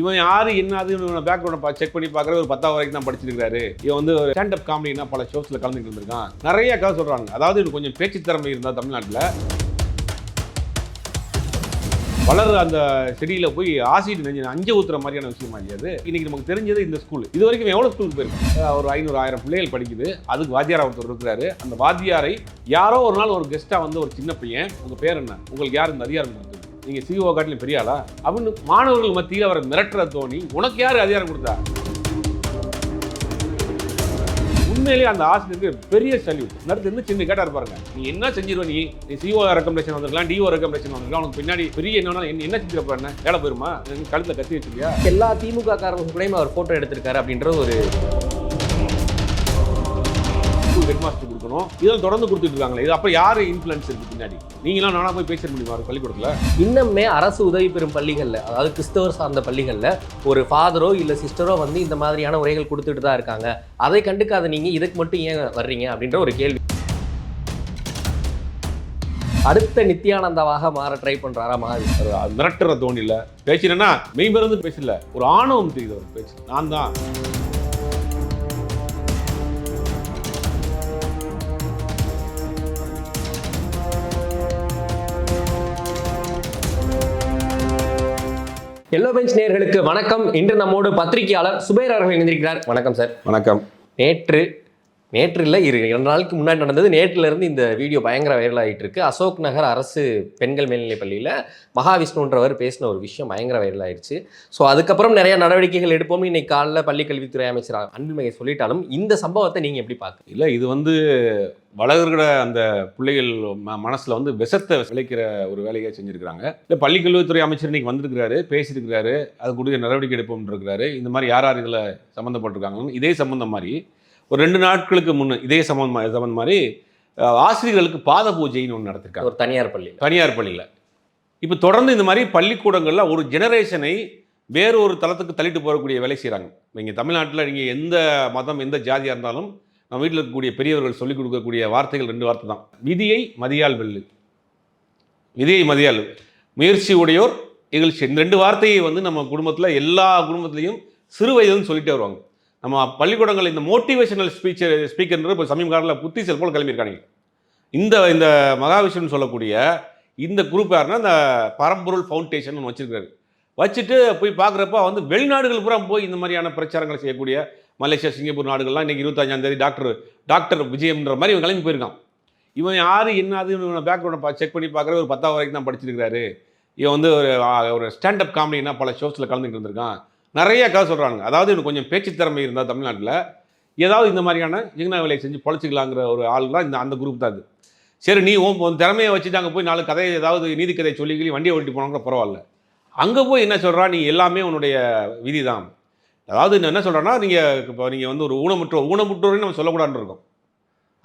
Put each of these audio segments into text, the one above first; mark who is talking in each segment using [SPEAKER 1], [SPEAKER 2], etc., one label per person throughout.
[SPEAKER 1] இவன் யாரு என்னது இவன் பேக்ரவுண்ட் செக் பண்ணி பார்க்குற ஒரு பத்தாவது வரைக்கும் தான் படிச்சிருக்காரு இவன் வந்து ஒரு ஸ்டாண்டப் காமெடினா பல ஷோஸில் கலந்துட்டு இருந்திருக்கான். நிறைய கதை சொல்கிறாங்க அதாவது இவனுக்கு கொஞ்சம் பேச்சு திறமை இருந்தா தமிழ்நாட்டில். வளர் அந்த செடியில் போய் ஆசிட் நெஞ்சு அஞ்சு ஊத்துற மாதிரியான விஷயமா இல்லையாது இன்னைக்கு நமக்கு தெரிஞ்சது இந்த ஸ்கூல் இது வரைக்கும் எவ்வளோ ஸ்கூலுக்கு போயிருக்கு? ஒரு ஐநூறு ஆயிரம் பிள்ளைகள் படிக்குது. அதுக்கு வாத்தியார் ஒருத்தர் இருக்கிறாரு. அந்த வாத்தியாரை யாரோ ஒரு நாள் ஒரு கெஸ்ட்டாக வந்து ஒரு சின்ன பையன் உங்கள் பேர் என்ன? உங்களுக்கு யார் இந்த அதிகாரம் கொடுத்தது? நீங்க சிஓ காட்டிலும் பெரிய ஆளா? அப்படின்னு மாணவர்கள் மத்தியில் அவரை மிரட்டுற தோணி உனக்கு யார் அதிகாரம் கொடுத்தா? உண்மையிலேயே அந்த ஆசிரியருக்கு பெரிய சல்யூட். நடத்து இருந்து சின்ன கேட்டார் பாருங்க நீ என்ன செஞ்சிருவ நீ? நீ சிஓ ரெக்கமெண்டேஷன் வந்திருக்கலாம் டிஓ ரெக்கமெண்டேஷன் வந்திருக்கலாம். உனக்கு பின்னாடி பெரிய என்ன என்ன செஞ்சிருப்ப என்ன? வேலை போயிருமா? கழுத்துல கத்தி வச்சிருக்கியா?
[SPEAKER 2] எல்லா திமுக காரங்களுடையும் அவர் போட்டோ எடுத்திருக்காரு அப்படின்ற ஒரு
[SPEAKER 1] ஸ்கூல் கொடுக்கணும் இதெல்லாம் தொடர்ந்து கொடுத்துட்டு இருக்காங்களே இது அப்ப யாரு இன்ஃபுளுன்ஸ் இருக்கு பின்னாடி? நீங்களாம் நானா போய் பேச முடியுமா பள்ளிக்கூடத்துல?
[SPEAKER 2] இன்னுமே அரசு உதவி பெறும் பள்ளிகளில் அதாவது கிறிஸ்தவர் சார்ந்த பள்ளிகளில் ஒரு ஃபாதரோ இல்லை சிஸ்டரோ வந்து இந்த மாதிரியான உரைகள் கொடுத்துட்டு தான் இருக்காங்க. அதை கண்டுக்காத நீங்க இதுக்கு மட்டும் ஏன் வர்றீங்க அப்படின்ற ஒரு கேள்வி. அடுத்த நித்யானந்தாவாக மாற ட்ரை பண்றாரா
[SPEAKER 1] ஒரு மிரட்டுற தோணில பேசினா மெய்மருந்து பேசல. ஒரு ஆணவம் தெரியுது பேச்சு. நான் தான்.
[SPEAKER 2] எல்லோ பெஞ்ச் நேயர்களுக்கு வணக்கம். இன்று நம்மோடு பத்திரிகையாளர் சுபேர் அவர்கள் இணைந்திருக்கிறார். வணக்கம் சார்
[SPEAKER 1] வணக்கம்.
[SPEAKER 2] நேற்று நேற்று இல்லை இரு இரண்டு நாளைக்கு முன்னாடி நடந்தது. நேற்றிலிருந்து இந்த வீடியோ பயங்கர வைரல் ஆகிட்டு இருக்கு அசோக் நகர் அரசு பெண்கள் மேல்நிலைப் பள்ளியில் மகாவிஷ்ணுன்றவர் பேசின ஒரு விஷயம் பயங்கர வைரல் ஆயிடுச்சு. ஸோ அதுக்கப்புறம் நிறைய நடவடிக்கைகள் எடுப்போம். இன்னைக்கு காலைல பள்ளிக்கல்வித்துறை அமைச்சர் அன்புமையை சொல்லிட்டாலும் இந்த சம்பவத்தை நீங்கள் எப்படி பார்க்க
[SPEAKER 1] இல்லை இது வந்து வளர்கிற அந்த பிள்ளைகள் ம மனசில் வந்து விஷத்தை விளைக்கிற ஒரு வேலையை செஞ்சுருக்கிறாங்க. இல்லை பள்ளிக்கல்வித்துறை அமைச்சர் இன்னைக்கு வந்திருக்கிறாரு பேசியிருக்கிறாரு. அதுக்குரிய நடவடிக்கை எடுப்போம் இருக்கிறாரு. இந்த மாதிரி யார் யார் இதில் சம்மந்தப்பட்டிருக்காங்கன்னு இதே சம்மந்தம் மாதிரி ஒரு ரெண்டு நாட்களுக்கு முன்ன இதே சம்மந்தம் சம்மந்தம் மாதிரி ஆசிரியர்களுக்கு பாத பூஜைன்னு ஒன்று நடத்திருக்காங்க.
[SPEAKER 2] ஒரு தனியார் பள்ளியில்.
[SPEAKER 1] தனியார் பள்ளியில். இப்போ தொடர்ந்து இந்த மாதிரி பள்ளிக்கூடங்களில் ஒரு ஜெனரேஷனை வேறு ஒரு தளத்துக்கு தள்ளிட்டு போகக்கூடிய வேலை செய்கிறாங்க நீங்கள் தமிழ்நாட்டில் நீங்கள் எந்த மதம் எந்த ஜாதியாக இருந்தாலும் நம்ம வீட்டில் இருக்கக்கூடிய பெரியவர்கள் சொல்லிக் கொடுக்கக்கூடிய வார்த்தைகள் ரெண்டு வார்த்தை தான். விதியை மதியால் வெல்லு. விதியை மதியால் முயற்சி உடையோர் இகழ்ச்சி இந்த ரெண்டு வார்த்தையை வந்து நம்ம குடும்பத்தில் எல்லா குடும்பத்துலேயும் சிறு வயதுன்னு சொல்லிட்டே வருவாங்க. நம்ம பள்ளிக்கூடங்கள் இந்த மோட்டிவேஷனல் ஸ்பீச்சர் ஸ்பீக்கர்ன்ற இப்போ சமீப காலத்தில் புத்தி செல் போல் கிளம்பியிருக்காங்க இந்த இந்த மகாவிஷ்ணுன்னு சொல்லக்கூடிய இந்த குரூப் யாருன்னா இந்த பரம்பொருள் ஃபவுண்டேஷன் ஒன்று வச்சுட்டு போய் பார்க்குறப்ப வந்து வெளிநாடுகள் பூரா போய் இந்த மாதிரியான பிரச்சாரங்களை செய்யக்கூடிய மலேசியா சிங்கப்பூர் நாடுகள்லாம் இன்றைக்கி இருபத்தஞ்சாந்தேதி டாக்டர் டாக்டர் விஜயம்ன்ற மாதிரி இவன் கிளம்பி போயிருக்கான். இவன் யார் என்னது இவன் பேக்ரவுண்டை செக் பண்ணி பார்க்குற ஒரு பத்தாவது வரைக்கும் தான் படிச்சிருக்காரு இவன் வந்து ஒரு ஒரு ஸ்டாண்டப் காமெடினா பல ஷோஸில் கலந்துட்டு இருந்திருக்கான். நிறைய கதை சொல்கிறாங்க அதாவது இவனுக்கு கொஞ்சம் பேச்சு திறமை இருந்தால் தமிழ்நாட்டில் ஏதாவது இந்த மாதிரியான ஜிங்னா வேலையை செஞ்சு பொழைச்சிக்கலாங்கிற ஒரு ஆள் தான் இந்த அந்த குரூப் தான் இது. சரி நீ உன் திறமையை வச்சுட்டு அங்கே போய் நாலு கதையை ஏதாவது நீதி கதை சொல்லி வண்டியை ஓட்டிட்டு போனாங்க பரவாயில்ல. அங்கே போய் என்ன சொல்கிறா நீ எல்லாமே உன்னுடைய விதி தான். அதாவது என்ன சொல்கிறேன்னா நீங்கள் இப்போ நீங்கள் வந்து ஒரு ஊனமுற்றோர் ஊனமுற்றோரையும் நம்ம சொல்லக்கூடாதுன்னு இருக்கோம்.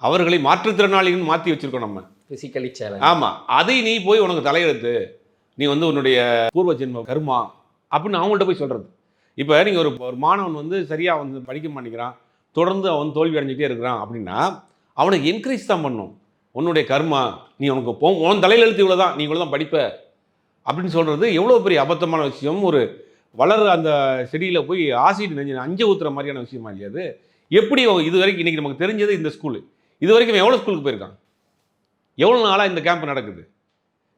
[SPEAKER 1] அவர்களை மாற்றுத்திறனாளின்னு மாற்றி வச்சுருக்கோம் நம்ம.
[SPEAKER 2] பிசிக்கலி சேலஞ்ச்
[SPEAKER 1] ஆமாம் அதை நீ போய் உனக்கு தலையெழுத்து. நீ வந்து உன்னுடைய பூர்வ ஜென்ம கர்மா அப்படின்னு அவங்கள்ட்ட போய் சொல்கிறது இப்போ நீங்கள் ஒரு ஒரு மாணவன் வந்து சரியாக வந்து படிக்க மாட்டேங்கிறான் தொடர்ந்து அவன் தோல்வி அடைஞ்சிட்டே இருக்கிறான் அப்படின்னா அவனுக்கு என்கரேஜ் தான் பண்ணும். உன்னுடைய கர்மா நீ உனக்கு போ உன் தலையில் எழுத்து இவ்வளோ தான் நீ இவ்வளோ தான் படிப்ப அப்படின்னு சொல்கிறது எவ்வளோ பெரிய அபத்தமான விஷயம். ஒரு வளர அந்த செடியில் போய் ஆசிட் நெஞ்சு அஞ்சு ஊத்துற மாதிரியான விஷயமா இல்லையா அது? எப்படி அவன் இது வரைக்கும் இன்றைக்கி நமக்கு தெரிஞ்சது இந்த ஸ்கூலு இது வரைக்கும் எவ்வளோ ஸ்கூலுக்கு போயிருக்கான்? எவ்வளோ நாளாக இந்த கேம்ப் நடக்குது?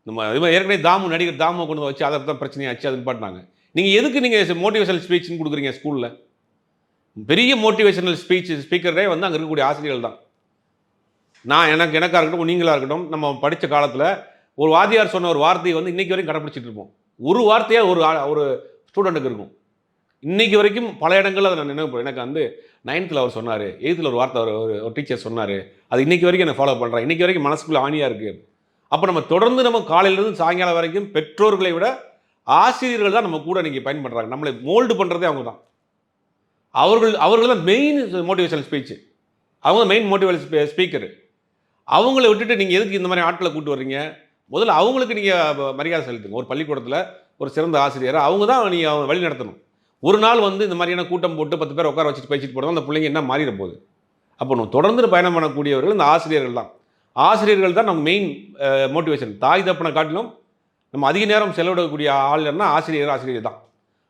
[SPEAKER 1] நம்ம இது மாதிரி ஏற்கனவே தாமு நடிகர் தாமு கொண்டு வந்து வச்சு அதை தான் பிரச்சனையாச்சு அதுன்னு பாட்டினாங்க நீங்கள் எதுக்கு நீங்கள் மோட்டிவேஷனல் ஸ்பீச்னு கொடுக்குறீங்க ஸ்கூலில் பெரிய மோட்டிவேஷனல் ஸ்பீச் ஸ்பீக்கரே வந்து அங்கே இருக்கக்கூடிய ஆசிரியர்கள் தான். நான் எனக்கு எனக்காக இருக்கட்டும் நீங்களாக இருக்கட்டும் நம்ம படித்த காலத்தில் ஒரு வாத்தியார் சொன்ன ஒரு வார்த்தையை வந்து இன்றைக்கி வரைக்கும் கடைப்பிடிச்சிட்டு இருப்போம். ஒரு வார்த்தையாக ஒரு ஆ- ஒரு ஸ்டூடெண்ட்டுக்கு இருக்கும். இன்றைக்கி வரைக்கும் பல இடங்களில் அதை நான் நினைவு எனக்கு வந்து நைன்த்தில் அவர் சொன்னார் எயித்தில் ஒரு வார்த்தை ஒரு ஒரு- டீச்சர் சொன்னார் அது இன்னைக்கு வரைக்கும் நான் ஃபாலோ பண்ணுறேன் இன்றைக்கி வரைக்கும் மனசுக்குள்ளே ஆணியாக இருக்குது அப்போ நம்ம தொடர்ந்து நம்ம காலையிலேருந்து சாயங்காலம் வரைக்கும் பெற்றோர்களை விட ஆசிரியர்கள் தான் நம்ம கூட நீங்கள் பயன் பண்ணுறாங்க நம்மளை மோல்டு பண்ணுறதே அவங்க தான். அவர்கள் அவர்கள் தான் மெயின் மோட்டிவேஷனல் ஸ்பீச்சு அவங்க மெயின் மோட்டிவேஷன் ஸ்பீக்கர் அவங்கள விட்டுட்டு நீங்கள் எதுக்கு இந்த மாதிரி ஆட்களை கூட்டு வர்றீங்க? முதல்ல அவங்களுக்கு நீங்கள் மரியாதை செலுத்துங்க. ஒரு பள்ளிக்கூடத்தில் ஒரு சிறந்த ஆசிரியரை அவங்க தான் நீங்கள் அவங்க வழி நடத்தணும். ஒரு நாள் வந்து இந்த மாதிரியான கூட்டம் போட்டு பத்து பேர் உட்கார வச்சுட்டு பேசிட்டு போனால் அந்த பிள்ளைங்க என்ன மாறிட போகுது? அப்போ நம்ம தொடர்ந்து பயணம் பண்ணக்கூடியவர்கள் இந்த ஆசிரியர்கள் தான். ஆசிரியர்கள் தான் நம்ம மெயின் மோட்டிவேஷன் தாய் தப்பனை காட்டிலும் நம்ம அதிக நேரம் செலவிடக்கூடிய ஆளுன்னா ஆசிரியர் ஆசிரியர் தான்.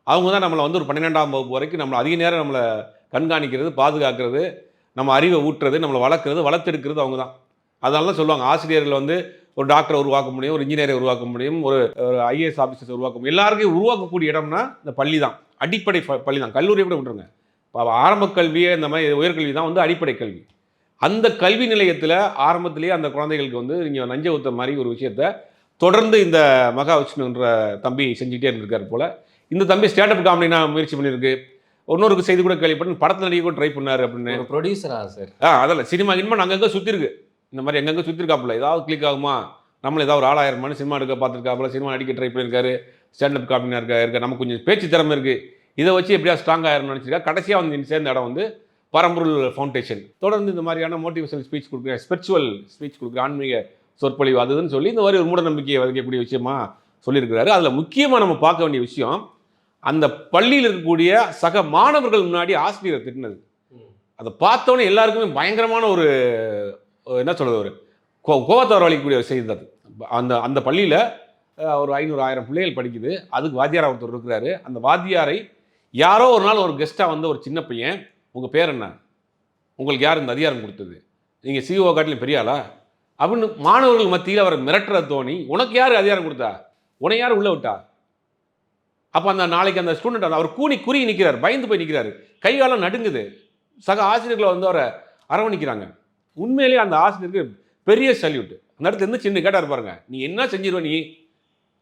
[SPEAKER 1] அவங்க தான் நம்மளை வந்து ஒரு பன்னிரெண்டாம் வகுப்பு வரைக்கும் நம்மளை அதிக நேரம் நம்மளை கண்காணிக்கிறது பாதுகாக்கிறது நம்ம அறிவை ஊட்டுறது நம்மளை வளர்க்குறது வளர்த்தெடுக்கிறது அவங்க தான். அதனால தான் சொல்லுவாங்க ஆசிரியர்கள் வந்து ஒரு டாக்டரை உருவாக்க முடியும் ஒரு இன்ஜினியரை உருவாக்க முடியும் ஒரு ஒரு ஐஏஎஸ் ஆஃபீஸர்ஸ் உருவாக்க முடியும். எல்லாருக்கும் உருவாக்கக்கூடிய இடம்னா இந்த பள்ளி தான். அடிப்படை பள்ளி தான். கல்லூரியை கூட விட்டுருங்க. இப்போ ஆரம்ப கல்வியே இந்த மாதிரி உயர்கல்வி தான் வந்து அடிப்படை கல்வி. அந்த கல்வி நிலையத்தில் ஆரம்பத்திலேயே அந்த குழந்தைகளுக்கு வந்து நீங்கள் நஞ்ச ஊத்த மாதிரி ஒரு விஷயத்த தொடர்ந்து இந்த மகா விஷ்ணுன்ற தம்பி செஞ்சுக்கிட்டே இருந்திருக்காரு போல. இந்த தம்பி ஸ்டேட்டப் காமெடினா முயற்சி பண்ணியிருக்கு. இன்னொருக்கு செய்தி கூட கேள்விப்பட்டு படத்தில் நடிக்க கூட ட்ரை பண்ணாரு அப்படின்னு.
[SPEAKER 2] ப்ரொடியூசரா சார்
[SPEAKER 1] ஆ அதல்ல. சினிமா கினிமா அங்கங்கே சுற்றிருக்கு இந்த மாதிரி எங்கெங்கே சுற்றிருக்காப்புல ஏதாவது கிளிக் ஆகுமா? நம்மள ஏதாவது ஒரு ஆளாயிரமானு சினிமா எடுக்க பார்த்துருக்காப்புல. சினிமா நடிக்க ட்ரை பண்ணியிருக்காரு. ஸ்டாண்டப் காமெடினா இருக்கா இருக்க. நமக்கு கொஞ்சம் பேச்சு திறமை இருக்குது இதை வச்சு எப்படியா ஸ்ட்ராங் ஆயிரம்னு நினச்சிருக்கா? கடைசியாக வந்து சேர்ந்த இடம் வந்து பரம்பொருள் ஃபவுண்டேஷன் தொடர்ந்து இந்த மாதிரியான மோட்டிவேஷனல் ஸ்பீச் கொடுக்குற ஸ்பிரிச்சுவல் ஸ்பீச் கொடுக்குற ஆன்மீக சொற்பொழிவு அதுன்னு சொல்லி இந்த மாதிரி ஒரு மூட நம்பிக்கையை விதைக்கக்கூடிய விஷயமா சொல்லியிருக்கிறாரு. அதில் முக்கியமாக நம்ம பார்க்க வேண்டிய விஷயம் அந்த பள்ளியில் இருக்கக்கூடிய சக மாணவர்கள் முன்னாடி ஆசிரியரை திட்டினது. அதை பார்த்தோன்னே எல்லாருக்குமே பயங்கரமான ஒரு என்ன சொல்கிறது ஒரு கோ கோவத்தை வரவழைக்கக்கூடிய ஒரு செய்தி அது. அந்த அந்த பள்ளியில் ஒரு ஐநூறு ஆயிரம் பிள்ளைகள் படிக்குது. அதுக்கு வாத்தியார் ஒருத்தர் இருக்கிறாரு. அந்த வாத்தியாரை யாரோ ஒரு நாள் ஒரு கெஸ்ட்டாக வந்து ஒரு சின்ன பையன் உங்கள் பேர் என்ன? உங்களுக்கு யார் இந்த அதிகாரம் கொடுத்தது? நீங்கள் சிஓ காட்டிலும் பெரியாளா அப்படின்னு மாணவர்கள் மத்தியில் அவரை மிரட்டுற தோணி உனக்கு யார் அதிகாரம் கொடுத்தா? உன்னை யார் உள்ள விட்டா? அப்போ அந்த நாளைக்கு அந்த ஸ்டூடெண்ட் அவர் கூனி குறுகி நிற்கிறார் பயந்து போய் நிற்கிறாரு கைகாலம் நடுங்குது. சக ஆசிரியர்களை வந்து அவரை அரவணிக்கிறாங்க. உண்மையிலேயே அந்த ஆசிரியருக்கு பெரிய சல்யூட் அந்த இடத்துல இருந்து சின்ன கேட்டார் பாருங்க. நீ என்ன செஞ்சிருவ நீ?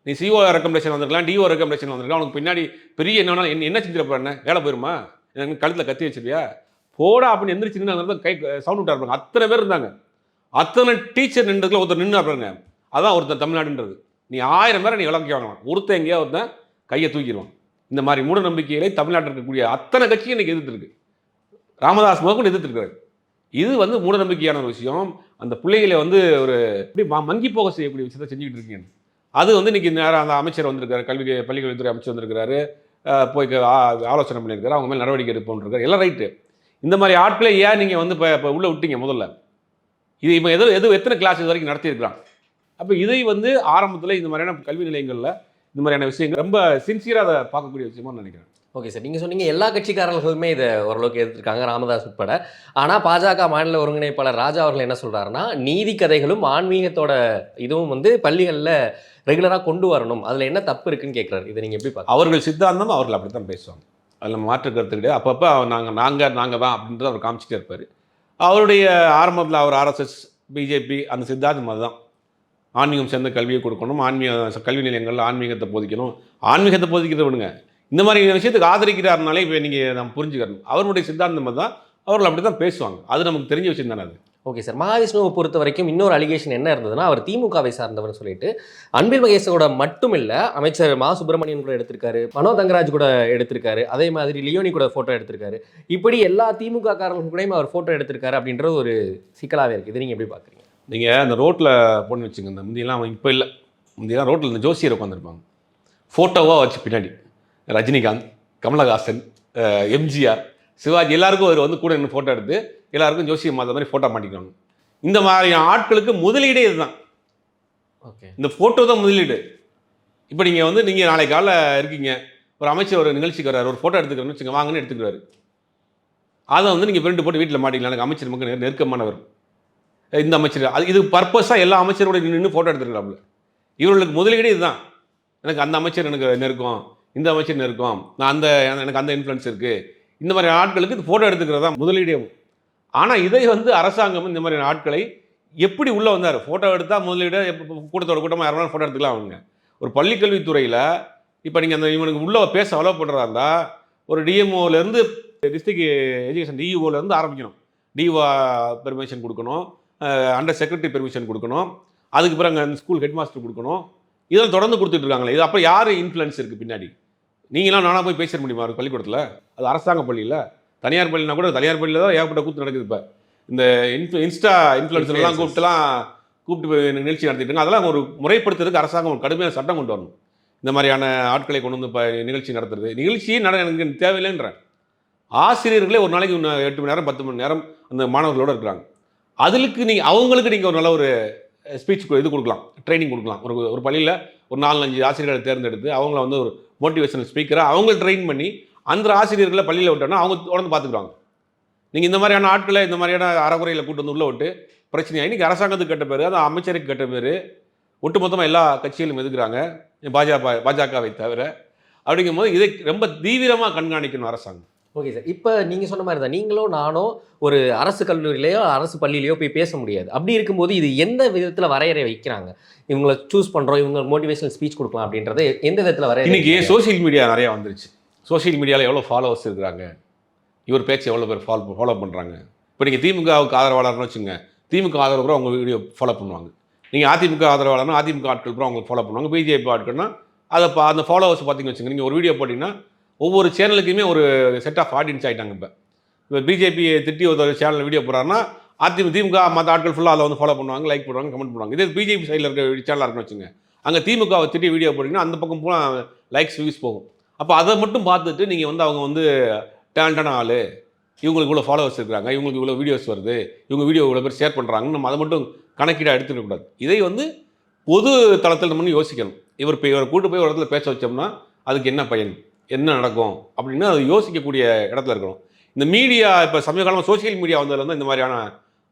[SPEAKER 1] நீ சிஓ ரெக்கமெண்டேஷன் வந்திருக்கலாம் டிஓ ரெக்கமெண்டேஷன் வந்திருக்கலாம். உனக்கு பின்னாடி பெரிய என்ன என்ன என்ன செஞ்சிருப்ப என்ன? வேலை போயிருமா? எனக்கு கழுத்தில் கத்தி வச்சிருவியா? போடா அப்படின்னு எந்திரிச்சின்னு அந்த கை சவுண்ட் விட்டார் பாருங்க. அத்தனை பேர் இருந்தாங்க. அத்தனை டீச்சர் நின்றதுல ஒருத்தர் நின்று பாருங்க. அதான் ஒருத்தன் தமிழ்நாடுன்றது. நீ ஆயிரம் பேரை நீ விளக்கி வாங்கலாம். ஒருத்தன் எங்கேயா ஒருத்தன் கையை தூக்கிடுவான். இந்த மாதிரி மூட நம்பிக்கைகளை தமிழ்நாட்டில் இருக்கக்கூடிய அத்தனை கட்சியும் இன்னைக்கு எதிர்த்துருக்கு. ராமதாஸ் முதற்கொண்டு எதிர்த்திருக்கிறார். இது வந்து மூட நம்பிக்கையான ஒரு விஷயம். அந்த பிள்ளைகளை வந்து ஒரு எப்படி மங்கி போக செய்யக்கூடிய விஷயத்தை செஞ்சுக்கிட்டு இருக்கீங்க. அது வந்து இன்னைக்கு நேரம் அந்த அமைச்சர் வந்திருக்காரு கல்வி பள்ளிக்கல்வித்துறை அமைச்சர் வந்திருக்காரு போய் ஆலோசனை பண்ணியிருக்காரு. அவங்க மேலே நடவடிக்கை எடுப்போன்றிருக்காரு எல்லாம் ரைட்டு இந்த மாதிரி ஆட்களை ஏன் நீங்கள் வந்து இப்போ இப்போ உள்ளே விட்டீங்க முதல்ல? இது இப்போ எது எது எத்தனை கிளாஸ் இது வரைக்கும் நடத்தியிருக்கிறான்? அப்போ இதை வந்து ஆரம்பத்தில் இந்த மாதிரியான கல்வி நிலையங்களில் இந்த மாதிரியான விஷயங்கள் ரொம்ப சின்சியராக அதை பார்க்கக்கூடிய விஷயமா நான் நினைக்கிறேன்.
[SPEAKER 2] ஓகே சார் நீங்கள் சொன்னீங்க எல்லா கட்சிக்காரர்களுமே இதை ஓரளவுக்கு எதிர்த்திருக்காங்க. ராமதாஸ் உட்பட. ஆனால் பாஜக மாநில ஒருங்கிணைப்பாளர் ராஜா அவர்கள் என்ன சொல்றாருன்னா நீதி கதைகளும் ஆன்மீகத்தோட இதுவும் வந்து பள்ளிகளில் ரெகுலராக கொண்டு வரணும். அதில் என்ன தப்பு இருக்குன்னு கேட்குறாரு இதை நீங்கள் எப்படி பார்க்க
[SPEAKER 1] அவர்கள் சித்தாந்தம் அவர்கள் அப்படி தான் பேசுவாங்க. அதில் நம்ம மாற்று கருத்து கிடையாது அப்பப்போ நாங்கள் நாங்கள் நாங்கள் தான் அப்படின்றத அவர் காமிச்சிட்டே இருப்பார். அவருடைய ஆரம்பத்தில் அவர் ஆர்எஸ்எஸ் பிஜேபி அந்த சித்தாந்தம் அதுதான். ஆன்மீகம் சேர்ந்த கல்வியை கொடுக்கணும். ஆன்மீக கல்வி நிலையங்களில் ஆன்மீகத்தை போதிக்கணும். ஆன்மீகத்தை போதிக்கிறத விடுங்க. இந்த மாதிரி விஷயத்துக்கு ஆதரிக்கிறாருனாலே இப்போ நீங்கள் நம்ம புரிஞ்சுக்கணும். அவருடைய சித்தாந்தம் தான் அவர்கள் அப்படி தான் பேசுவாங்க. அது நமக்கு தெரிஞ்ச விஷயம் தானே அது.
[SPEAKER 2] Okay sir. மகாவிஷ்ணுவை பொறுத்த வரைக்கும் இன்னொரு அலிகேஷன் என்ன இருந்ததுன்னா அவர் திமுகவை சார்ந்தவர்னு சொல்லிட்டு அன்பில் மகேஷோட மட்டும் இல்லை அமைச்சர் மா சுப்பிரமணியன் கூட எடுத்திருக்காரு மனோ தங்கராஜ் கூட எடுத்திருக்காரு அதே மாதிரி லியோனி கூட ஃபோட்டோ எடுத்திருக்காரு. இப்படி எல்லா திமுக காரர்களும் கூடயும் அவர் ஃபோட்டோ எடுத்திருக்காரு அப்படின்றது ஒரு சிக்கலாகவே இருக்குது இது எப்படி பார்க்குறீங்க
[SPEAKER 1] நீங்கள் அந்த ரோட்டில் போன்னு வச்சுங்க இந்த முந்தியெல்லாம் இப்போ இல்லை. முந்தியெல்லாம் ரோட்டில் இந்த ஜோசியர் உட்காந்துருப்பாங்க ஃபோட்டோவாக வச்சு பின்னாடி. ரஜினிகாந்த் கமலஹாசன் எம்ஜிஆர் சிவாஜி எல்லாருக்கும் அவர் வந்து கூட நின்று ஃபோட்டோ எடுத்து எல்லாருக்கும் ஜோசியம் மாத மாதிரி ஃபோட்டோ மாட்டிக்கிறாங்க இந்த மாதிரியான ஆட்களுக்கு முதலீடே இதுதான்.
[SPEAKER 2] ஓகே.
[SPEAKER 1] இந்த ஃபோட்டோ தான் முதலீடு. இப்போ நீங்கள் வந்து நீங்கள் நாளை காலைல இருக்கீங்க. ஒரு அமைச்சர் ஒரு நிகழ்ச்சிக்கு வர்றாரு. ஒரு ஃபோட்டோ எடுத்துக்கிறேன்னு வச்சுங்க வாங்கன்னு எடுத்துக்கிறாரு. அதை வந்து நீங்கள் பிரிண்ட் போட்டு வீட்டில் மாட்டிக்கலாம். எனக்கு அமைச்சர் நமக்கு நெரு- நெருக்கமானவர். இந்த அமைச்சர் அது இது பர்பஸாக எல்லா அமைச்சரோட நின்று ஃபோட்டோ எடுத்துருக்கலாம்ல இவர்களுக்கு முதலீடு இதுதான். எனக்கு அந்த அமைச்சர் எனக்கு நெருக்கம். இந்த அமைச்சர் நெருக்கம். நான் அந்த எனக்கு அந்த இன்ஃப்ளூயன்ஸ் இருக்குது இந்த மாதிரி ஆட்களுக்கு இது ஃபோட்டோ எடுத்துக்கிறது தான் முதலீடே. ஆனால் இதை வந்து அரசாங்கம் இந்த மாதிரி ஆட்களை எப்படி உள்ளே வந்தார்? ஃபோட்டோ எடுத்தால் முதலீடு எப்போ கூட்டத்தோட கூட்டமாக யாரும் ஃபோட்டோ எடுத்துக்கலாம் அவங்க. ஒரு பள்ளிக்கல்வித்துறையில் இப்போ நீங்கள் அந்த இவனுக்கு உள்ளே பேச அலோவ் பண்ணுறதா இருந்தால் ஒரு டிஎம்ஓலேருந்து டிஸ்ட்ரிக்ட் எஜுகேஷன் டிஇஓலேருந்து ஆரம்பிக்கணும். டிஓ பெர்மிஷன் கொடுக்கணும். அண்டர் செக்ரட்டரி பெர்மிஷன் கொடுக்கணும். அதுக்கு பிறகு அங்கே ஸ்கூல் ஹெட் மாஸ்டர் கொடுக்கணும். இதெல்லாம் தொடர்ந்து கொடுத்துட்டு இருக்காங்களே. இது அப்போ யார் இன்ஃப்ளூயன்ஸ் இருக்குது பின்னாடி? நீங்களாம் நானாக போய் பேச முடியுமா? பள்ளிக்கூடத்தில்? அது அரசாங்க பள்ளியில்? தனியார் பள்ளினா கூட தனியார் பள்ளியில் தான் ஏகப்பட்ட கூத்து நடக்குது இப்போ. இந்த இன்ஃபு இன்ஸ்டா இன்ஃப்ளூயன்சர்லாம். கூப்பிட்டுலாம் கூப்பிட்டு போய் நிகழ்ச்சி நடத்திட்டு இருக்காங்க. அதெல்லாம் ஒரு முறைப்படுத்துறதுக்கு அரசாங்கம் ஒரு கடுமையான சட்டம் கொண்டு வரணும். இந்த மாதிரியான ஆட்களை கொண்டு வந்து இப்போ நிகழ்ச்சி நடத்துறது. நிகழ்ச்சியே நட எனக்கு தேவையில்லைன்றேன். ஆசிரியர்களே ஒரு நாளைக்கு எட்டு மணி நேரம் பத்து மணி நேரம் அந்த மாணவர்களோட இருக்கிறாங்க. அதுக்கு நீங்கள் அவங்களுக்கு நீங்கள் ஒரு நல்ல ஒரு ஸ்பீச் இது கொடுக்கலாம். ட்ரைனிங் கொடுக்கலாம். ஒரு ஒரு பள்ளியில் ஒரு நாலஞ்சு ஆசிரியர்களை தேர்ந்தெடுத்து அவங்கள வந்து ஒரு மோட்டிவேஷனல் ஸ்பீக்கராக அவங்க ட்ரெயின் பண்ணி அந்த ஆசிரியர்களை பள்ளியில் விட்டோன்னா அவங்க தொடர்ந்து பார்த்துக்குவாங்க. நீங்கள் இந்த மாதிரியான ஆட்களை இந்த மாதிரியான அறகுறையில் கூட்டு வந்து உள்ளே விட்டு பிரச்சனையாக இன்றைக்கி அரசாங்கத்துக்கு கெட்ட பேர் அது அமைச்சருக்கு கெட்ட பேர் ஒட்டுமொத்தமாக எல்லா கட்சிகளும் எதுக்குறாங்க பாஜக பாஜகவை தவிர. அப்படிங்கும்போது இதை ரொம்ப தீவிரமாக கண்காணிக்கணும் அரசாங்கம்.
[SPEAKER 2] Okay sir. இப்போ நீங்கள் சொன்ன மாதிரி தான் நீங்களும் நானும் ஒரு அரசு கல்லூரியிலையோ அரசு பள்ளியிலையோ போய் பேச முடியாது. அப்படி இருக்கும்போது இது எந்த விதத்தில் வரையறை வைக்கிறாங்க? இவங்களை சூஸ் பண்ணுறோம் இவங்க மோட்டிவேஷனல் ஸ்பீச் கொடுக்கலாம் அப்படின்றத எந்த விதத்தில் வரையறை வைக்கிறாங்க?
[SPEAKER 1] சோஷியல் மீடியா நிறையா வந்துருச்சு. சோஷியல் மீடியாவில் எவ்வளோ ஃபாலோவர்ஸ் இருக்கிறாங்க? இவர் பேச்சு எவ்வளோ பேர் ஃபாலோ ஃபாலோ பண்ணுறாங்க இப்போ நீங்கள் திமுகவுக்கு ஆதரவாளர்னு வச்சுங்க திமுக ஆதரவு கூட அவங்க வீடியோ ஃபாலோ பண்ணுவாங்க. நீங்கள் அதிமுக ஆதரவாளர்னா அதிமுக ஆட்கள் கூட அவங்க ஃபாலோ பண்ணுவாங்க. பிஜேபி ஆட்கள்னா அதை பா அந்த ஃபாலோவர்ஸ் பார்த்தீங்கன்னு வச்சுங்க நீங்கள் ஒரு வீடியோ போட்டிங்கன்னா ஒவ்வொரு சேனலுக்குமே ஒரு செட் ஆஃப் ஆடியன்ஸ் ஆகிட்டாங்க இப்போ. இப்போ பிஜேபி திட்டி ஒரு சேனல் வீடியோ போடுறாருன்னா அதிமுக திமுக மற்ற ஆட்கள் ஃபுல்லாக அதை வந்து ஃபாலோ பண்ணுவாங்க லைக் பண்ணுவாங்க கமெண்ட் பண்ணுவாங்க இதே பிஜேபி சைடில் இருக்க சேனலாக இருக்குன்னு வச்சுங்க அங்கே திமுகவை திட்டி வீடியோ போட்டிங்கன்னா அந்த பக்கம் பூரா லைக்ஸ் வியூஸ் போகும். அப்போ அதை மட்டும் பார்த்துட்டு நீங்கள் வந்து அவங்க வந்து டேலண்டான ஆள். இவங்களுக்கு இவ்வளோ ஃபாலோவர்ஸ் இருக்கிறாங்க இவங்களுக்கு இவ்வளோ வீடியோஸ் வருது. இவங்க வீடியோ இவ்வளோ பேர் ஷேர் பண்ணுறாங்கன்னு நம்ம அதை மட்டும் கணக்கீடாக எடுத்துக்கக்கூடாது இதை வந்து பொது தளத்தில் நம்ம யோசிக்கணும். இவர் இப்போ இவரை கூட்டு போய் ஒரு இடத்துல பேச வச்சோம்னா அதுக்கு என்ன பயன்? என்ன நடக்கும்? அப்படின்னு அது யோசிக்கக்கூடிய இடத்துல இருக்கணும். இந்த மீடியா இப்போ சமீப காலமாக சோஷியல் மீடியா வந்ததுலேருந்து இந்த மாதிரியான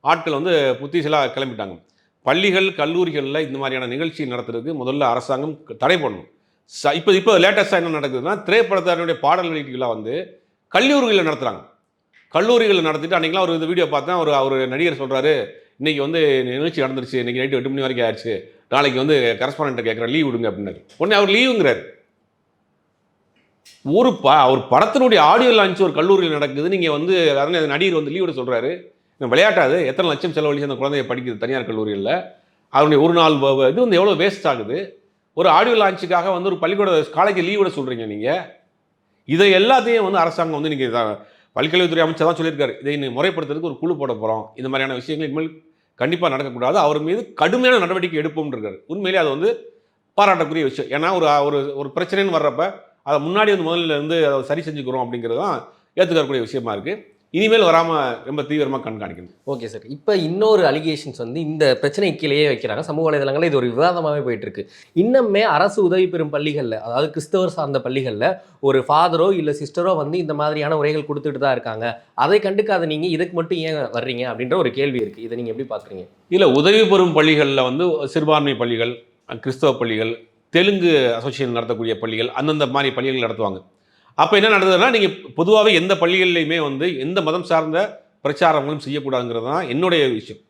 [SPEAKER 1] ஆட்கள் வந்து புத்திசலாக கிளம்பிட்டாங்க. பள்ளிகள் கல்லூரிகளில் இந்த மாதிரியான நிகழ்ச்சி நடத்துறதுக்கு முதல்ல அரசாங்கம் தடை பண்ணணும் ச இப்போ இப்போ லேட்டஸ்ட்டாக என்ன நடக்குதுன்னா திரைப்படத்தாருடைய பாடல் வெளியீட்டுகளை வந்து கல்லூரிகளில் நடத்துகிறாங்க கல்லூரிகளில் நடத்திட்டு அன்றைக்கெலாம் ஒரு இந்த வீடியோ பார்த்தேன் ஒரு அவர் நடிகர் சொல்கிறாரு இன்றைக்கி வந்து நிகழ்ச்சி நடந்துருச்சு இன்றைக்கி நைட்டு எட்டு மணி வரைக்கும் ஆயிடுச்சு நாளைக்கு வந்து கரஸ்பாண்ட்டை கேட்குறேன் லீவ் விடுங்க அப்படின்னாரு. உடனே அவர் லீவுங்கிறார் ஒரு ப அவர் படத்தினுடைய ஆடியோ லான்ச் ஒரு கல்லூரியில் நடக்குது. நீங்கள் வந்து அதனால் நடிகர் வந்து லீவ் விட சொல்கிறாரு விளையாட்டாது. எத்தனை லட்சம் செலவழிச்சு அந்த குழந்தைய படிக்குது தனியார் கல்லூரியில் அவருடைய ஒரு நாள் இது வந்து எவ்வளோ வேஸ்ட் ஆகுது. ஒரு ஆடியோ லான்ச்சுக்காக வந்து ஒரு பள்ளிக்கூட காலேஜ் லீவ் விட சொல்கிறீங்க நீங்கள் இதை எல்லாத்தையும் வந்து அரசாங்கம் வந்து நீங்கள் பல்கலைத்துறை அமைச்சர் தான் சொல்லியிருக்காரு. இதை நீ முறைப்படுத்துறதுக்கு ஒரு குழு போட போகிறோம் இந்த மாதிரியான விஷயங்கள் இனிமேல் கண்டிப்பாக நடக்கக்கூடாது. அவர் மீது கடுமையான நடவடிக்கை எடுப்போம் இருக்காரு. உண்மையிலே அது வந்து பாராட்டக்கூடிய விஷயம். ஏன்னா ஒரு ஒரு ஒரு பிரச்சனைன்னு வர்றப்ப அதை முன்னாடி வந்து முதல்ல இருந்து அதை சரி செஞ்சுக்கிறோம் அப்படிங்கிறது தான் ஏற்றுக்கக்கூடிய விஷயமா இருக்குது இனிமேல் வராமல் ரொம்ப தீவிரமாக கண்காணிக்கணும்.
[SPEAKER 2] ஓகே சார் இப்போ இன்னொரு அலிகேஷன்ஸ் வந்து இந்த பிரச்சனை கீழேயே வைக்கிறாங்க. சமூக வலைதளங்களில் இது ஒரு விவாதமாகவே போயிட்டு இருக்கு இன்னுமே அரசு உதவி பெறும் பள்ளிகளில் அதாவது கிறிஸ்தவர் சார்ந்த பள்ளிகளில் ஒரு ஃபாதரோ இல்லை சிஸ்டரோ வந்து இந்த மாதிரியான உரைகள் கொடுத்துட்டு தான் இருக்காங்க. அதை கண்டுக்காத நீங்கள் இதுக்கு மட்டும் ஏன் வர்றீங்க அப்படின்ற ஒரு கேள்வி இருக்குது இதை நீங்கள் எப்படி பார்க்குறீங்க?
[SPEAKER 1] இல்லை உதவி பெறும் பள்ளிகளில் வந்து சிறுபான்மை பள்ளிகள் கிறிஸ்தவ பள்ளிகள் தெலுங்கு அசோசியேஷன் நடத்தக்கூடிய பள்ளிகள் அந்தந்த மாதிரி பள்ளிகள் நடத்துவாங்க. அப்போ என்ன நடந்ததுன்னா நீங்கள் பொதுவாகவே எந்த பள்ளிகள்லையுமே வந்து எந்த மதம் சார்ந்த பிரச்சாரங்களும் செய்யக்கூடாதுங்கிறது தான் என்னுடைய விஷயம்.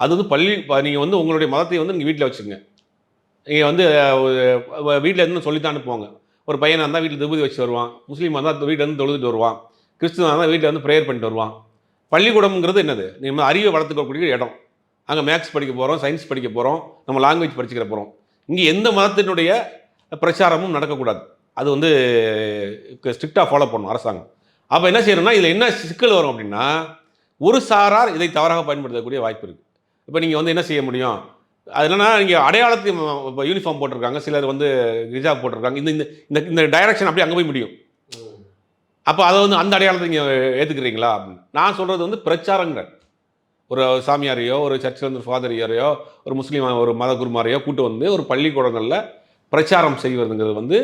[SPEAKER 1] அது வந்து பள்ளி நீங்கள் வந்து உங்களுடைய மதத்தை வந்து நீங்கள் வீட்டில் வச்சுங்க நீங்கள் வந்து வீட்டில் இருந்து சொல்லித்தான் அனுப்புவாங்க ஒரு பையனாக இருந்தால் வீட்டில் திருப்பதி வச்சு வருவான். முஸ்லீமாக இருந்தால் வீட்டில் இருந்து தொழுதுட்டு வருவான். கிறிஸ்துவனாக இருந்தால் வீட்டில் வந்து ப்ரேயர் பண்ணிட்டு வருவான். பள்ளிக்கூடம்ங்கிறது என்னது? நம்ம அறிவை வளர்த்துக்கக்கூடிய இடம். அங்கே மேக்ஸ் படிக்க போகிறோம் சயின்ஸ் படிக்க போகிறோம் நம்ம லாங்குவேஜ் படிச்சுக்கிற போகிறோம் இங்கே எந்த மதத்தினுடைய பிரச்சாரமும் நடக்கக்கூடாது. அது வந்து ஸ்ட்ரிக்டாக ஃபாலோ பண்ணணும் அரசாங்கம். அப்போ என்ன செய்யணும்னா இதில் என்ன சிக்கல் வரும் அப்படின்னா ஒரு சாரார் இதை தவறாக பயன்படுத்தக்கூடிய வாய்ப்பு இருக்குது இப்போ நீங்கள் வந்து என்ன செய்ய முடியும்? அது என்னன்னா நீங்கள் அடையாளத்தையும் இப்போ யூனிஃபார்ம் போட்டிருக்காங்க சிலர் வந்து ரிஜாப் போட்டிருக்காங்க. இந்த இந்த இந்த இந்த டைரக்ஷன் அப்படியே அங்கே போய் முடியும். அப்போ அதை வந்து அந்த அடையாளத்தை நீங்கள் ஏற்றுக்கிறீங்களா அப்படின்னு நான் சொல்கிறது வந்து பிரச்சாரங்கள். ஒரு சாமியாரையோ ஒரு சர்ச்சில் வந்து ஃபாதரியாரையோ ஒரு முஸ்லீம் ஒரு மத குருமாரையோ கூட்டு வந்து ஒரு பள்ளிக்கூடங்களில் பிரச்சாரம் செய்வதுங்கிறது வந்து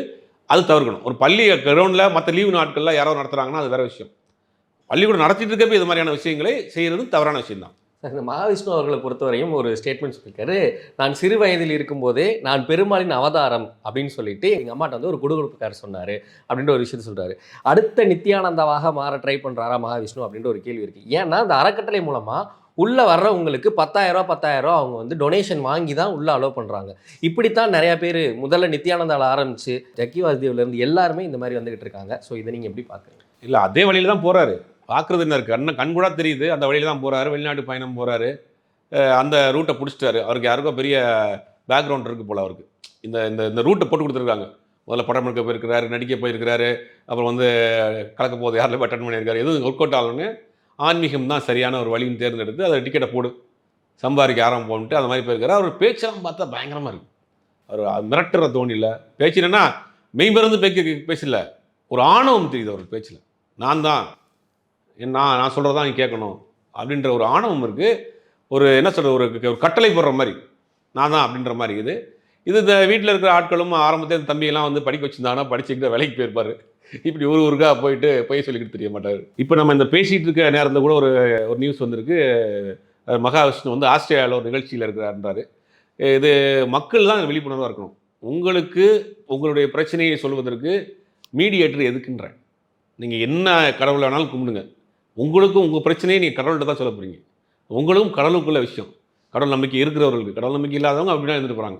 [SPEAKER 1] அது தவிர்க்கணும். ஒரு பள்ளி கிரவுண்டில் மற்ற லீவு நாட்களில் யாரோ நடத்துகிறாங்கன்னா அது வேறு விஷயம். பள்ளிக்கூடம் நடத்திட்டு இருக்கப்ப இது மாதிரியான விஷயங்களை செய்கிறது தவறான விஷயம்தான்.
[SPEAKER 2] இந்த மகாவிஷ்ணு அவர்களை பொறுத்தவரையும் ஒரு ஸ்டேட்மெண்ட் சொல்லியிருக்காரு. நான் சிறு வயதில் இருக்கும்போதே நான் பெருமாளின் அவதாரம் அப்படின்னு சொல்லிட்டு எங்கள் அம்மாட்ட வந்து ஒரு குடுகுடுப்புக்கார் சொன்னார் அப்படின்ற ஒரு விஷயத்தை சொல்கிறாரு அடுத்த நித்யானந்தாவாக மாற ட்ரை பண்ணுறாரா மகாவிஷ்ணு அப்படின்ற ஒரு கேள்வி இருக்குது ஏன்னா இந்த அறக்கட்டளை மூலமாக உள்ளே வர்றவங்களுக்கு பத்தாயிரரூவா பத்தாயிரரூவா அவங்க வந்து டொனேஷன் வாங்கி தான் உள்ளே அலோவ் பண்ணுறாங்க இப்படித்தான் நிறையா பேர் முதல்ல நித்யானந்தால் ஆரம்பிச்சு ஜக்கி வாசுதேவ்லேருந்து எல்லாருமே இந்த மாதிரி வந்துகிட்டு இருக்காங்க. ஸோ இதை நீங்கள் எப்படி பார்க்குறீங்க?
[SPEAKER 1] இல்லை அதே வழியில் தான் போகிறாரு பார்க்குறது என்ன இருக்குது கண்ணு கண் கூட தெரியுது. அந்த வழியில் தான் போகிறாரு வெளிநாட்டு பயணம் போகிறாரு அந்த ரூட்டை பிடிச்சிட்டாரு. அவருக்கு யாருக்கோ பெரிய பேக்ரவுண்ட் இருக்குது போல் அவருக்கு. இந்த இந்த இந்த ரூட்டை போட்டு கொடுத்துருக்காங்க. முதல்ல படம் எடுக்க போயிருக்கிறாரு நடிக்க போயிருக்கிறாரு. அப்புறம் வந்து கலக்க போது யாரில் அட்டன் பண்ணியிருக்காரு? எதுவும் ஒர்க் அவுட் ஆகணும்னு ஆன்மீகம் தான் சரியான ஒரு வழின்னு தேர்ந்தெடுத்து அதை டிக்கெட்டை போடு. சம்பாதிக்க ஆரம்பம் போன்ட்டு அந்த மாதிரி போயிருக்காரு. அவர் பேச்செல்லாம் பார்த்தா பயங்கரமாக இருக்குது அவர் மிரட்டுற தோணியில் பேச்சு என்னென்னா மெய்மறந்து பேக்க பேசல ஒரு ஆணவம் தெரியுது அவர் பேச்சில். நான் தான். நான் நான் சொல்கிறதா நீ கேட்கணும். அப்படின்ற ஒரு ஆணவம் இருக்குது ஒரு என்ன சொல்கிறது ஒரு ஒரு கட்டளை போடுற மாதிரி. நான் தான் அப்படின்ற மாதிரி இருக்குது இது இந்த வீட்டில் இருக்கிற ஆட்களும் ஆரம்பத்தில் தம்பியெல்லாம் வந்து படிக்க வச்சிருந்தாங்கன்னா படிச்சுக்கிட்டு வேலைக்கு போயிருப்பாரு. இப்படி ஒரு ஊருக்கா போயிட்டு போய் சொல்லிக்கிட்டு தெரிய மாட்டார். இப்போ நம்ம இந்த பேசிகிட்டு இருக்க நேரத்தில் கூட ஒரு ஒரு நியூஸ் வந்திருக்கு. மகாவிஷ்ணு வந்து ஆஸ்திரேலியாவில் ஒரு நிகழ்ச்சியில் இருக்கிறாருன்றாரு. இது மக்கள் தான் விழிப்புணர்வாக இருக்கணும். உங்களுக்கு உங்களுடைய பிரச்சனையை சொல்வதற்கு மீடியேட்டர் எதுக்குன்றேன். நீங்கள் என்ன கடவுள் வேணாலும் கும்பிடுங்க. உங்களுக்கும் உங்கள் பிரச்சனையை நீங்கள் கடவுள்கிட்ட தான் சொல்ல போகிறீங்க உங்களுக்கும் கடவுளுக்குள்ள விஷயம். கடவுள் நம்பிக்கை இருக்கிறவர்களுக்கு கடவுள் நம்பிக்கை இல்லாதவங்க அப்படின்னா இருந்துட்டு போகிறாங்க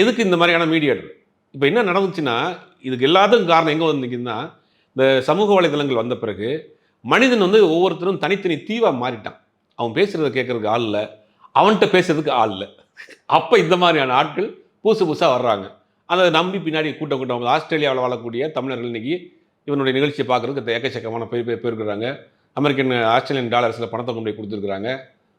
[SPEAKER 1] எதுக்கு இந்த மாதிரியான மீடியேட்டர் இப்போ என்ன நடந்துச்சுன்னா இதுக்கு எல்லாத்துக்கும் காரணம் எங்கே வந்து இந்த சமூக வலைதளங்கள் வந்த பிறகு மனிதன் வந்து ஒவ்வொருத்தரும் தனித்தனி தீவாக மாறிட்டான். அவன் பேசுகிறத கேட்கறதுக்கு ஆள் இல்லை. அவன்கிட்ட பேசுறதுக்கு ஆள் இல்லை. அப்போ இந்த மாதிரியான ஆட்கள் புதுசு புதுசாக வர்றாங்க. அதை நம்பி பின்னாடி கூட்டம் கூட்டம் ஆஸ்திரேலியாவில் வாழக்கூடிய தமிழர்கள் இன்னைக்கு இவனுடைய நிகழ்ச்சியை பார்க்குறதுக்கு எக்கச்சக்கமான பேர் பேர் போயிருக்கிறாங்க அமெரிக்கன் ஆஸ்திரேலியன் டாலர்ஸில் பணத்தை கொண்டு போய் கொடுத்துருக்குறாங்க.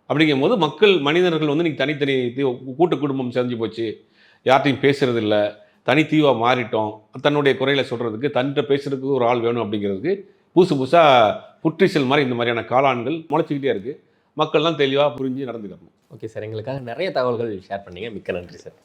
[SPEAKER 1] அப்படிங்கும்போது மக்கள் மனிதர்கள் வந்து இன்னைக்கு தனித்தனி தீ- கூட்டு குடும்பம் செஞ்சு போச்சு. யார்ட்டையும் பேசுகிறதில்ல தனித்தீவாக மாறிட்டோம். தன்னுடைய குறைகளை சொல்கிறதுக்கு தன்கிட்ட பேசுறதுக்கு ஒரு ஆள் வேணும் அப்படிங்கிறதுக்கு புதுசு புதுசாக புற்றிசல் மாதிரி இந்த மாதிரியான காளான்கள் முளைச்சிக்கிட்டே இருக்குது மக்கள்லாம் தெளிவாக புரிஞ்சு நடந்துக்கணும்.
[SPEAKER 2] ஓகே சார் எங்களுக்காக நிறைய தகவல்கள் ஷேர் பண்ணீங்க. மிக்க நன்றி சார்.